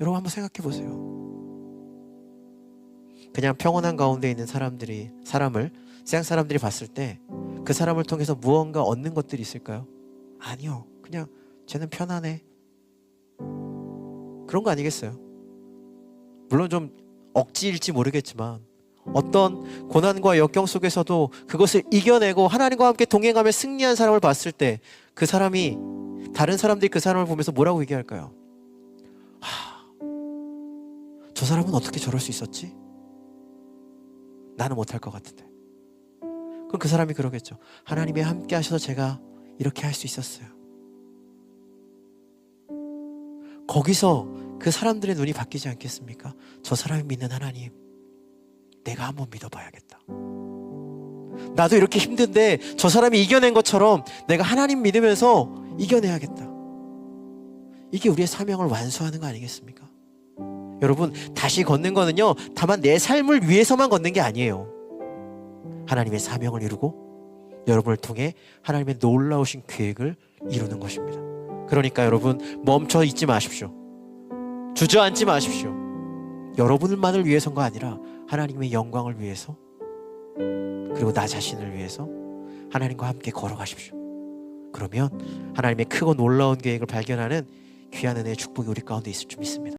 여러분 한번 생각해 보세요. 그냥 평온한 가운데 있는 사람들이 사람을 생 사람들이 봤을 때 그 사람을 통해서 무언가 얻는 것들이 있을까요? 아니요. 그냥 쟤는 편안해. 그런 거 아니겠어요? 물론 좀 억지일지 모르겠지만 어떤 고난과 역경 속에서도 그것을 이겨내고 하나님과 함께 동행하며 승리한 사람을 봤을 때 그 사람이 다른 사람들이 그 사람을 보면서 뭐라고 얘기할까요? 하, 저 사람은 어떻게 저럴 수 있었지? 나는 못할 것 같은데. 그럼 그 사람이 그러겠죠. 하나님이 함께 하셔서 제가 이렇게 할 수 있었어요. 거기서 그 사람들의 눈이 바뀌지 않겠습니까? 저 사람이 믿는 하나님, 내가 한번 믿어봐야겠다. 나도 이렇게 힘든데 저 사람이 이겨낸 것처럼 내가 하나님 믿으면서 이겨내야겠다. 이게 우리의 사명을 완수하는 거 아니겠습니까? 여러분, 다시 걷는 거는요, 다만 내 삶을 위해서만 걷는 게 아니에요. 하나님의 사명을 이루고 여러분을 통해 하나님의 놀라우신 계획을 이루는 것입니다. 그러니까 여러분, 멈춰 있지 마십시오. 주저앉지 마십시오. 여러분만을 위해서가 아니라 하나님의 영광을 위해서 그리고 나 자신을 위해서 하나님과 함께 걸어가십시오. 그러면 하나님의 크고 놀라운 계획을 발견하는 귀한 은혜의 축복이 우리 가운데 있을 줄 믿습니다.